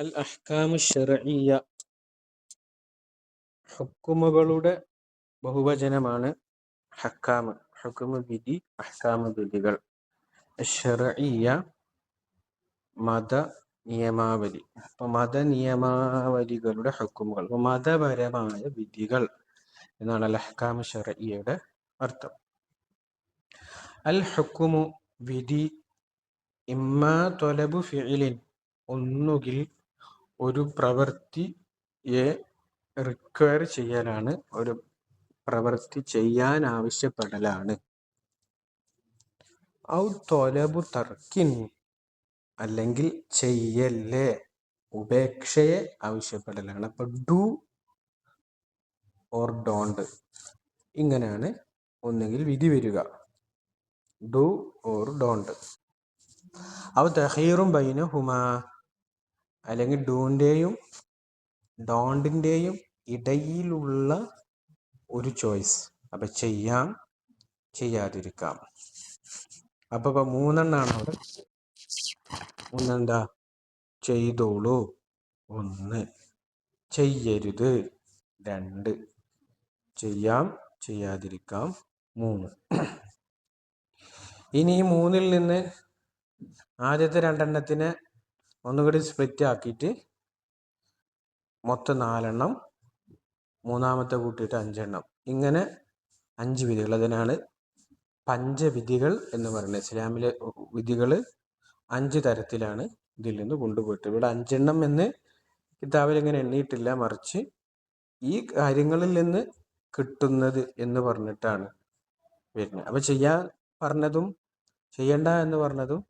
അൽ അഹ്കാമു ഷർഇയ്യ ഹുക്കുമുകളുടെ ബഹുവചനമാണ് ഹക്കാമ്. ഹുക്കുമു വിധി അഹ്കാമു വിധികൾ. ഷർഇയ്യ മത നിയമാവലി. അപ്പൊ മത നിയമാവലികളുടെ ഹുക്കുമുകൾ. മതപരമായ വിധികൾ എന്നാണ് അൽ അഹ്കാമു ഷർഇയ്യയുടെ അർത്ഥം. അൽ ഹുക്കുമു വിധി ഇമ്മ തൊലബു ഫിഇലിൻ. ഒന്നുകിൽ ഒരു പ്രവൃത്തിയെ റിക്വയർ ചെയ്യാനാണ്. ഒരു പ്രവൃത്തി ചെയ്യാൻ ആവശ്യപ്പെടലാണ്. ഔ തൊലബു തർക്കിൻ അല്ലെങ്കിൽ ചെയ്യല്ലേ? ഉപേക്ഷയെ ആവശ്യപ്പെടലാണ്. അപ്പൊ ഡു ഓർ ഡോണ്ട് ഇങ്ങനെയാണ് ഒന്നുകിൽ വിധി വരിക. ഡു ഓർ ഡോണ്ട് അവ തഹീറും ബൈന ഹുമാ അല്ലെങ്കിൽ ഡൂന്റെയും ഡോണ്ടിന്റെയും ഇടയിലുള്ള ഒരു ചോയ്സ്. അപ്പം ചെയ്യാം ചെയ്യാതിരിക്കാം. അപ്പം ഇപ്പം മൂന്നെണ്ണാണ് അവിടെ? ഒന്നെന്താ ചെയ്തോളൂ. ഒന്ന് ചെയ്യരുത്. രണ്ട് ചെയ്യാം ചെയ്യാതിരിക്കാം. മൂന്ന്. ഇനി ഈ മൂന്നിൽ നിന്ന് ആദ്യത്തെ രണ്ടെണ്ണത്തിനെ ഒന്നുകൂടി സ്പ്ലിറ്റ് ആക്കിയിട്ട് മൊത്തം നാലെണ്ണം മൂന്നാമത്തെ കൂട്ടിയിട്ട് അഞ്ചെണ്ണം. ഇങ്ങനെ അഞ്ച് വിധികൾ. അതിനാണ് പഞ്ചവിധികൾ എന്ന് പറയുന്നത്. ഇസ്ലാമിലെ വിധികൾ അഞ്ച് തരത്തിലാണ് ഇതിൽ നിന്ന് കൊണ്ടുപോയിട്ട് ഇവിടെ അഞ്ചെണ്ണം എന്ന് കിതാബിൽ ഇങ്ങനെ എണ്ണിയിട്ടില്ല. മറിച്ച് ഈ കാര്യങ്ങളിൽ നിന്ന് കിട്ടുന്നത് എന്ന് പറഞ്ഞിട്ടാണ് വരുന്നത്. അപ്പൊ ചെയ്യാൻ പറഞ്ഞതും ചെയ്യണ്ട എന്ന് പറഞ്ഞതും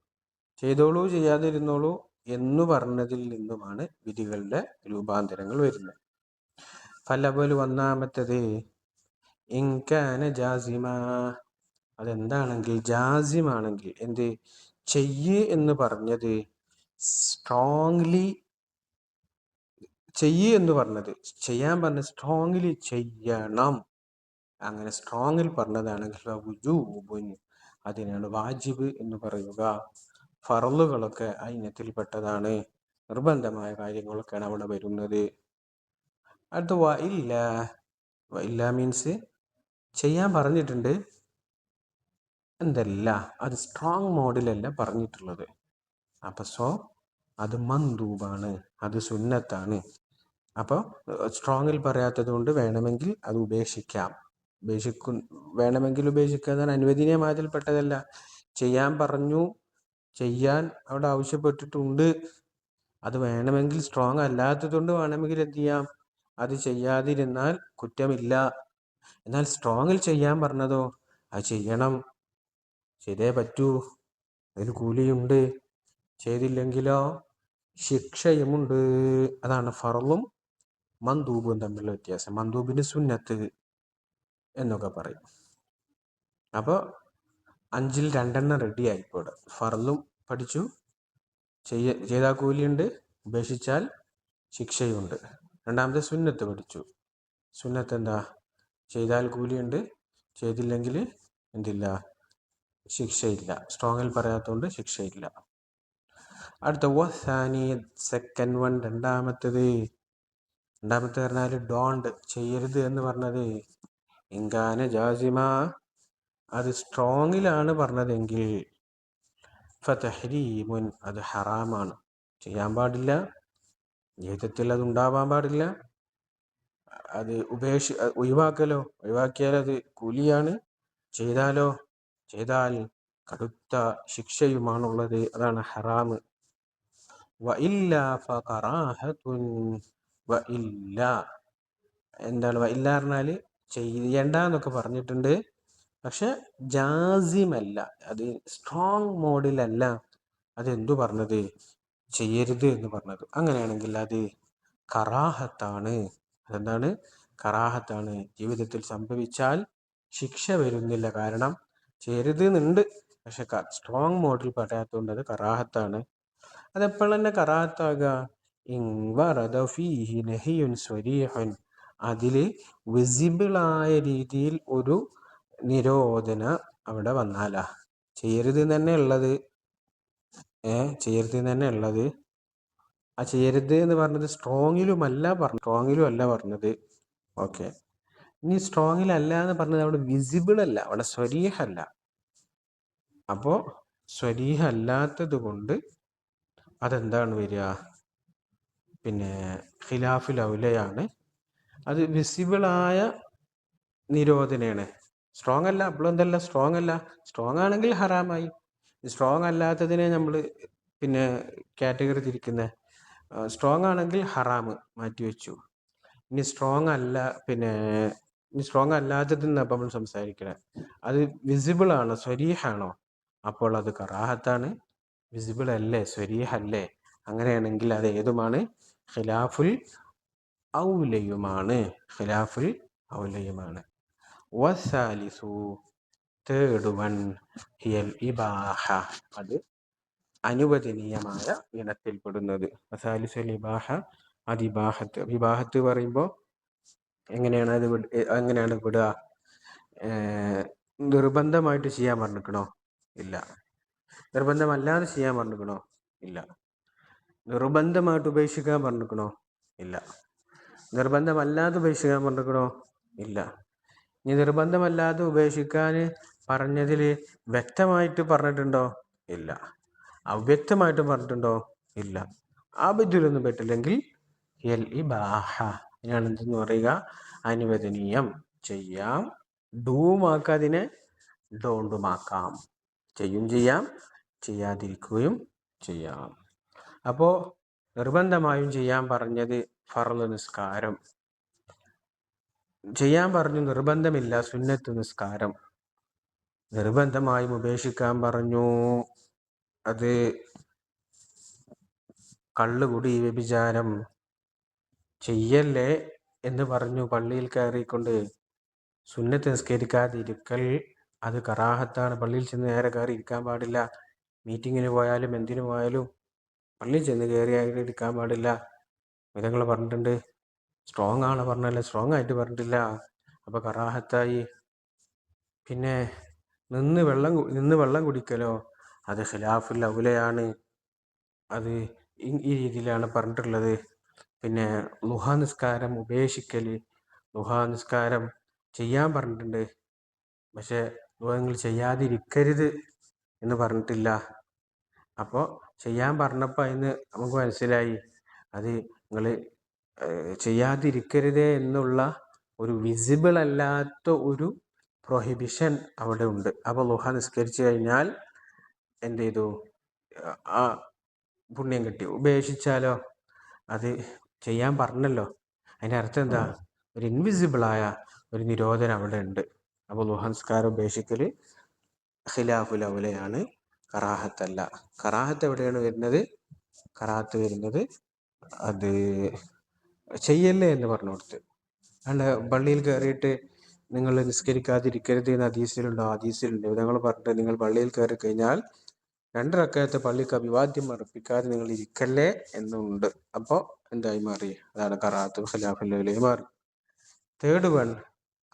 ചെയ്തോളൂ ചെയ്യാതിരുന്നോളൂ എന്ന് പറഞ്ഞതിൽ നിന്നുമാണ് വിധികളുടെ രൂപാന്തരങ്ങൾ വരുന്നത്. ഫലബൽ ഒന്നാമത്തത് ഇൻകാന ജാസിമ. അതെന്താണെങ്കിൽ ജാസിമാണെങ്കിൽ എന്ത്? ചെയ്യ് എന്ന് പറഞ്ഞത് സ്ട്രോങ്ലി ചെയ്യ് എന്ന് പറഞ്ഞത്. ചെയ്യാൻ പറഞ്ഞ സ്ട്രോങ്ലി ചെയ്യണം. അങ്ങനെ സ്ട്രോങ്ങിൽ പറഞ്ഞതാണെങ്കിൽ അതിനാണ് വാജിബ് എന്ന് പറയുക. ഫറലുകളൊക്കെ ആ ഇനത്തിൽപ്പെട്ടതാണ്. നിർബന്ധമായ കാര്യങ്ങളൊക്കെയാണ് അവിടെ വരുന്നത്. അടുത്ത വ ഇല്ല. വ ഇല്ല മീൻസ് ചെയ്യാൻ പറഞ്ഞിട്ടുണ്ട്. എന്തല്ല അത് സ്ട്രോങ് മോഡിലല്ല പറഞ്ഞിട്ടുള്ളത്. അപ്പൊ സോ അത് മന്ദൂബാണ് അത് സുന്നത്താണ്. അപ്പോൾ സ്ട്രോങ്ങിൽ പറയാത്തത് കൊണ്ട് വേണമെങ്കിൽ അത് ഉപേക്ഷിക്കാം. ഉപേക്ഷിക്കു വേണമെങ്കിൽ ഉപേക്ഷിക്കാതെ അനുവദനീയമായതിൽപ്പെട്ടതല്ല. ചെയ്യാൻ പറഞ്ഞു ചെയ്യാൻ അവിടെ ആവശ്യപ്പെട്ടിട്ടുണ്ട്. അത് വേണമെങ്കിൽ സ്ട്രോങ് അല്ലാത്തതുകൊണ്ട് വേണമെങ്കിൽ എന്ത് ചെയ്യാം? അത് ചെയ്യാതിരുന്നാൽ കുറ്റമില്ല. എന്നാൽ സ്ട്രോങ്ങിൽ ചെയ്യാൻ പറഞ്ഞതോ? അത് ചെയ്യണം. ചെയ്തേ പറ്റൂ. അതിന് കൂലിയുണ്ട്. ചെയ്തില്ലെങ്കിലോ? ശിക്ഷയുമുണ്ട്. അതാണ് ഫറലും മന്ദൂബും തമ്മിലുള്ള വ്യത്യാസം. മന്ദൂബിന് സുന്നത്ത് എന്നൊക്കെ പറയും. അപ്പോൾ അഞ്ചിൽ രണ്ടെണ്ണം റെഡി ആയിക്കോട്ടെ ഫറലും പഠിച്ചു. ചെയ്യ ചെയ്താൽ കൂലിയുണ്ട് ഉപേക്ഷിച്ചാൽ ശിക്ഷയുണ്ട്. രണ്ടാമത്തെ സുന്നത്ത് പഠിച്ചു. സുന്നത്ത് എന്താ? ചെയ്താൽ കൂലിയുണ്ട്. ചെയ്തില്ലെങ്കിൽ എന്തില്ല? ശിക്ഷയില്ല. സ്ട്രോങ്ങിൽ പറയാത്തതുകൊണ്ട് ശിക്ഷയില്ല. അടുത്ത വസാനി സെക്കൻഡ് വൺ രണ്ടാമത്തത്. രണ്ടാമത്തെ പറഞ്ഞാൽ ഡോണ്ട് ചെയ്യരുത് എന്ന് പറഞ്ഞത്. ഇങ്കാന ജാസിമ. അത് സ്ട്രോങ്ങിലാണ് പറഞ്ഞതെങ്കിൽ ഫതഹരീമുൻ അത് ഹറാമാണ്. ചെയ്യാൻ പാടില്ല. ജീവിതത്തിൽ അത് ഉണ്ടാവാൻ പാടില്ല. അത് ഉപേക്ഷ ഒഴിവാക്കലോ ഒഴിവാക്കിയാൽ അത് കൂലിയാണ്. ചെയ്താലോ ചെയ്താൽ കടുത്ത ശിക്ഷയുമാണുള്ളത്. അതാണ് ഇല്ല എന്താണ് വ ഇല്ല പറഞ്ഞാൽ ചെയ്യണ്ട എന്നൊക്കെ പറഞ്ഞിട്ടുണ്ട്. പക്ഷെ ജാസിമല്ല അത് സ്ട്രോങ് മോഡിലല്ല അത് എന്തു പറഞ്ഞത്? ചെയ്യരുത് എന്ന് പറഞ്ഞത്. അങ്ങനെയാണെങ്കിൽ അത് കറാഹത്താണ്. അതെന്താണ്? കറാഹത്താണ്. ജീവിതത്തിൽ സംഭവിച്ചാൽ ശിക്ഷ വരുന്നില്ല. കാരണം ചെയ്യരുത് എന്നുണ്ട്. പക്ഷെ സ്ട്രോങ് മോഡിൽ പറയാത്തതുകൊണ്ട് അത് കറാഹത്താണ്. അതെപ്പോഴും തന്നെ കറാഹത്താകുക അതിൽ വിസിബിളായ രീതിയിൽ ഒരു നിരോധന അവിടെ വന്നാലാ. ചെയ്യരുത് തന്നെ ഉള്ളത്. ഏ ചെയ്യരുത് തന്നെ ഉള്ളത്. ആ ചെയ്യരുത് എന്ന് പറഞ്ഞത് സ്ട്രോങ്ങിലുമല്ല പറഞ്ഞു സ്ട്രോങ്ങിലും അല്ല പറഞ്ഞത്. ഓക്കെ. ഇനി സ്ട്രോങ്ങിലല്ല എന്ന് പറഞ്ഞത് അവിടെ വിസിബിൾ അല്ല അവിടെ സ്വരീഹല്ല അപ്പോൾ സ്വരീഹ അല്ലാത്തത് കൊണ്ട് അതെന്താണ് വരിക? പിന്നെ ഖിലാഫുൽ ഔലയാണ്. അത് വിസിബിളായ നിരോധനയാണ്. സ്ട്രോങ് അല്ല അപ്പോഴെന്തല്ല സ്ട്രോങ് അല്ല. സ്ട്രോങ് ആണെങ്കിൽ ഹറാമായി. സ്ട്രോങ് അല്ലാത്തതിനെ നമ്മൾ പിന്നെ കാറ്റഗറി തിരിക്കുന്നത് സ്ട്രോങ് ആണെങ്കിൽ ഹറാമ് മാറ്റിവെച്ചു ഇനി സ്ട്രോങ് അല്ല പിന്നെ ഇനി സ്ട്രോങ് അല്ലാത്തതിൽ അപ്പം നമ്മൾ സംസാരിക്കണേ? അത് വിസിബിൾ ആണോ സ്വരീഹാണോ? അപ്പോൾ അത് കറാഹത്താണ്. വിസിബിൾ അല്ലേ സ്വരീഹ് അല്ലേ അങ്ങനെയാണെങ്കിൽ അത് ഏതുമാണ്? ഖിലാഫുൽ ഔലയുമാണ്. ഖിലാഫുൽ ഔലയുമാണ്. വസാലിസു തേർഡ് വൺ ഹിയൽ ഇബാഹ അത് അനുവദനീയമായ ഇനത്തിൽപ്പെടുന്നത് വസാലിസുൽ ഇബാഹ അത് ഇബാഹത്ത് വിവാഹത്ത് പറയുമ്പോൾ എങ്ങനെയാണ് അത് എങ്ങനെയാണ് വിടുക? നിർബന്ധമായിട്ട് ചെയ്യാൻ പറഞ്ഞിരിക്കണോ ഇല്ല. നിർബന്ധമല്ലാതെ ചെയ്യാൻ പറഞ്ഞിരിക്കണോ ഇല്ല. നിർബന്ധമായിട്ട് ഉപേക്ഷിക്കാൻ പറഞ്ഞിരിക്കണോ ഇല്ല. നിർബന്ധമല്ലാതെ ഉപേക്ഷിക്കാൻ പറഞ്ഞിരിക്കണോ ഇല്ല. ഇനി നിർബന്ധമല്ലാതെ ഉപേക്ഷിക്കാൻ പറഞ്ഞതിൽ വ്യക്തമായിട്ട് പറഞ്ഞിട്ടുണ്ടോ? ഇല്ല. അവ്യക്തമായിട്ട് പറഞ്ഞിട്ടുണ്ടോ? ഇല്ല. ആബദ്ധിലൊന്നും പറ്റില്ലെങ്കിൽ എൽ ഇബാഹ. ഞാൻ എന്തെന്ന് പറയുക? അനുവദനീയം. ചെയ്യാം. ഡൂമാക്കാതിനെ ഡോണ്ടുമാക്കാം. ചെയ്യും ചെയ്യാം. ചെയ്യാതിരിക്കുകയും ചെയ്യാം. അപ്പോൾ നിർബന്ധമായും ചെയ്യാൻ പറഞ്ഞത് ഫർൾ നിസ്കാരം. ചെയ്യാൻ പറഞ്ഞു. നിർബന്ധമില്ല. സുന്നത്ത് നിസ്കാരം. നിർബന്ധമായും ഉപേക്ഷിക്കാൻ പറഞ്ഞു. അത് കള്ളുകുടി വ്യഭിചാരം ചെയ്യല്ലേ എന്ന് പറഞ്ഞു പള്ളിയിൽ കയറിക്കൊണ്ട്. സുന്നത്ത് നിസ്കരിക്കാതിരിക്കൽ അത് കറാഹത്താണ്. പള്ളിയിൽ ചെന്ന് നേരെ കയറി ഇരിക്കാൻ പാടില്ല. മീറ്റിങ്ങിന് പോയാലും എന്തിനു പോയാലും പള്ളിയിൽ ചെന്ന് കയറി ഇരിക്കാൻ പാടില്ല. വിധങ്ങൾ പറഞ്ഞിട്ടുണ്ട്. സ്ട്രോങ് ആണ് പറഞ്ഞല്ലേ സ്ട്രോങ് ആയിട്ട് പറഞ്ഞിട്ടില്ല. അപ്പൊ കറാഹത്തായി. പിന്നെ നിന്ന് വെള്ളം നിന്ന് വെള്ളം കുടിക്കലോ? അത് ഖിലാഫുൽ ഔലയാണ്. അത് ഈ- രീതിയിലാണ് പറഞ്ഞിട്ടുള്ളത്. പിന്നെ ലുഹ നിസ്കാരം ഉപേക്ഷിക്കൽ ലുഹ നിസ്കാരം ചെയ്യാൻ പറഞ്ഞിട്ടുണ്ട്. പക്ഷേ നിങ്ങൾ ചെയ്യാതിരിക്കരുത് എന്ന് പറഞ്ഞിട്ടില്ല. അപ്പോൾ ചെയ്യാൻ പറഞ്ഞപ്പോൾ അതിന് നമുക്ക് മനസ്സിലായി. അത് നിങ്ങൾ ചെയ്യാതിരിക്കരുതേ എന്നുള്ള ഒരു വിസിബിൾ അല്ലാത്ത ഒരു പ്രൊഹിബിഷൻ അവിടെ ഉണ്ട്. അപ്പോൾ ലുഹ നിസ്കരിച്ചു കഴിഞ്ഞാൽ എന്ത് ചെയ്തു? ആ പുണ്യം കിട്ടി. ഉപേക്ഷിച്ചാലോ? അത് ചെയ്യാൻ പറഞ്ഞല്ലോ. അതിന്റെ അർത്ഥം എന്താ? ഒരു ഇൻവിസിബിളായ ഒരു നിരോധനം അവിടെ ഉണ്ട്. അപ്പോൾ ലുഹൻസ്കാരം ഉപേക്ഷിക്കൽ ഖിലാഫുൽ ലൗലയാണ്. കറാഹത്തല്ല കറാഹത്ത് എവിടെയാണ് വരുന്നത്? കറാഹത്ത് വരുന്നത് അത് ചെയ്യല്ലേ എന്ന് പറഞ്ഞു കൊടുത്ത് അല്ല പള്ളിയിൽ കയറിയിട്ട് നിങ്ങൾ നിസ്കരിക്കാതിരിക്കരുത് എന്ന് ഹദീസിലുണ്ടോ ഹദീസിലുണ്ട്. ഞങ്ങൾ പറഞ്ഞിട്ട് നിങ്ങൾ പള്ളിയിൽ കയറി കഴിഞ്ഞാൽ രണ്ട് റക്കയത്തെ പള്ളിക്ക് അഭിവാദ്യം അർപ്പിക്കാതെ നിങ്ങൾ ഇരിക്കല്ലേ എന്നുണ്ട്. അപ്പോൾ എന്തായി മാറി? അതാണ് കറാത്ത് ഖലാഫിലേക്ക് മാറി. തേർഡ് വൺ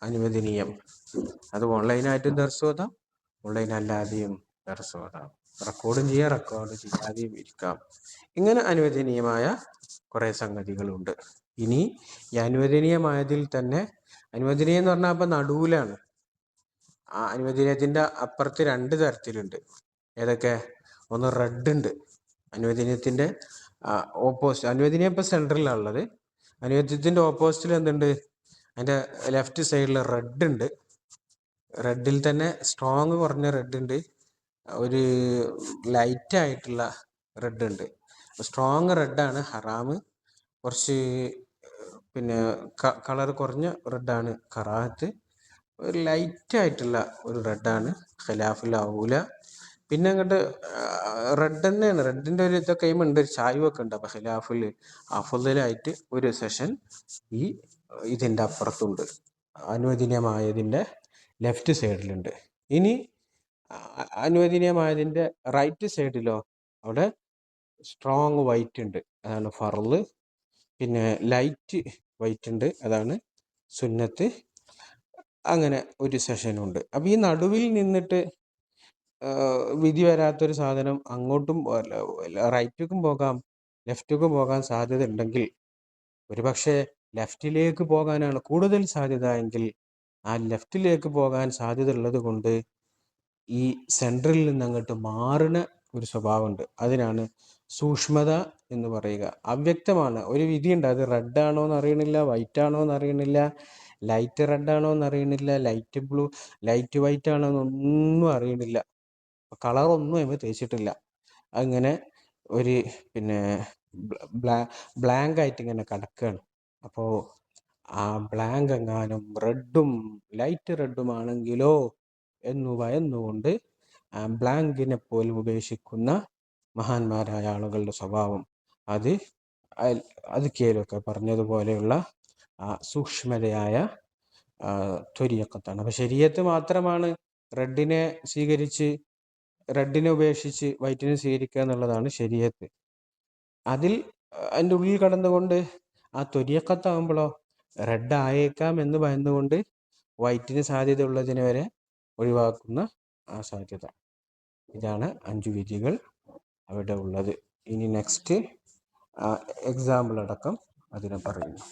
അനുവദനീയം. അത് ഓൺലൈനായിട്ടും ദർശോതാം ഓൺലൈൻ അല്ലാതെയും ദർശോതാം റെക്കോർഡും ചെയ്യാം റെക്കോർഡ് ചെയ്യാതെയും ഇരിക്കാം. ഇങ്ങനെ അനുവദനീയമായ കുറേ സംഗതികളുണ്ട്. ഇനി ഈ അനുവദനീയമായതിൽ തന്നെ അനുവദനീയം എന്ന് പറഞ്ഞാൽ അപ്പം നടുവിലാണ്. ആ അനുവദനീയത്തിന്റെ അപ്പുറത്ത് രണ്ട് തരത്തിലുണ്ട്. ഏതൊക്കെ? ഒന്ന് റെഡ് ഉണ്ട്. അനുവദനീയത്തിന്റെ ഓപ്പോസിറ്റ് അനുവദനീയം ഇപ്പം സെൻട്രലാണ് ഉള്ളത്. അനുവദനത്തിന്റെ ഓപ്പോസിറ്റിൽ എന്തുണ്ട്? അതിന്റെ ലെഫ്റ്റ് സൈഡിൽ റെഡ് ഉണ്ട്. റെഡിൽ തന്നെ സ്ട്രോങ് കുറഞ്ഞ റെഡ് ഉണ്ട്. ഒരു ലൈറ്റ് ആയിട്ടുള്ള റെഡ് ഉണ്ട്. സ്ട്രോങ് റെഡാണ് ഹറാമ്. കുറച്ച് പിന്നെ കളർ കുറഞ്ഞ റെഡാണ് കറാഹത്ത്. ഒരു ലൈറ്റ് ആയിട്ടുള്ള ഒരു റെഡാണ് ഖിലാഫുൽ ഔല പിന്നെ അങ്ങോട്ട് റെഡ് തന്നെയാണ്. റെഡിന്റെ ഒരു ഇതൊക്കെ ഉണ്ട്. ഒരു ചായ്വൊക്കെ ഉണ്ട്. അപ്പം ഖിലാഫുൽ അഫുദലായിട്ട് ഒരു സെഷൻ ഈ ഇതിന്റെ അപ്പുറത്തുണ്ട്. അനുവദനീയമായതിന്റെ ലെഫ്റ്റ് സൈഡിലുണ്ട് ഇനി അനുവദനീയമായതിന്റെ റൈറ്റ് സൈഡിലോ അവിടെ സ്ട്രോങ് വൈറ്റ് ഉണ്ട്. അതാണ് ഫറൽ പിന്നെ ലൈറ്റ് വൈറ്റ് ഉണ്ട് അതാണ് സുന്നത്ത്. അങ്ങനെ ഒരു സെഷനുണ്ട് അപ്പം ഈ നടുവിൽ നിന്നിട്ട് വിധി വരാത്തൊരു സാധനം അങ്ങോട്ടും റൈറ്റിക്കും പോകാം ലെഫ്റ്റിക്കും പോകാൻ സാധ്യത ഉണ്ടെങ്കിൽ ഒരുപക്ഷെ ലെഫ്റ്റിലേക്ക് പോകാനാണ് കൂടുതൽ സാധ്യത എങ്കിൽ ആ ലെഫ്റ്റിലേക്ക് പോകാൻ സാധ്യത ഉള്ളത് കൊണ്ട് ഈ സെൻട്രലിൽ നിന്ന് അങ്ങോട്ട് മാറുന്ന ഒരു സ്വഭാവമുണ്ട്. അതിനാണ് സൂക്ഷ്മത എന്ന് പറയുക. അവ്യക്തമാണ്. ഒരു വിധിയുണ്ട് അത് റെഡ് ആണോ എന്ന് അറിയണില്ല വൈറ്റ് ആണോ എന്ന് ലൈറ്റ് റെഡ് ആണോ എന്ന് ലൈറ്റ് ബ്ലൂ ലൈറ്റ് വൈറ്റ് ആണോ എന്നൊന്നും അറിയണില്ല. കളറൊന്നും അതിന് തേച്ചിട്ടില്ല. അങ്ങനെ ഒരു പിന്നെ ബ്ലാ ബ്ലാങ്ക് ആയിട്ട് ഇങ്ങനെ കിടക്കുകയാണ് അപ്പോൾ ആ ബ്ലാങ്ക് എങ്ങാനും റെഡും ലൈറ്റ് റെഡും ആണെങ്കിലോ എന്നു ഭയന്നുകൊണ്ട് ആ ബ്ലാങ്കിനെ പോലും ഉപേക്ഷിക്കുന്ന മഹാന്മാരായ ആളുകളുടെ സ്വഭാവം. അത് അയൽ- അത് കേലൊക്കെ പറഞ്ഞതുപോലെയുള്ള സൂക്ഷ്മതയായ ത്വരിയക്കത്താണ്. അപ്പം ശരീരത്ത് മാത്രമാണ് റെഡിനെ സ്വീകരിച്ച് റെഡിനെ ഉപേക്ഷിച്ച് വൈറ്റിനെ സ്വീകരിക്കുക എന്നുള്ളതാണ് ശരീരത്ത്. അതിൽ അതിന്റെ ഉള്ളിൽ കടന്നുകൊണ്ട് ആ ത്വരിയക്കത്താകുമ്പോഴോ റെഡ് ആയേക്കാം എന്ന് ഭയന്നുകൊണ്ട് വൈറ്റിന് സാധ്യത ഉള്ളതിനെ വരെ ഒഴിവാക്കുന്ന ആ സാധ്യത. ഇതാണ് അഞ്ചു വിധികൾ. അവിടെ ഉള്ളത്. ഇനി നെക്സ്റ്റ് എക്സാമ്പിൾ അടക്കം അതിനെ പറയുന്നു.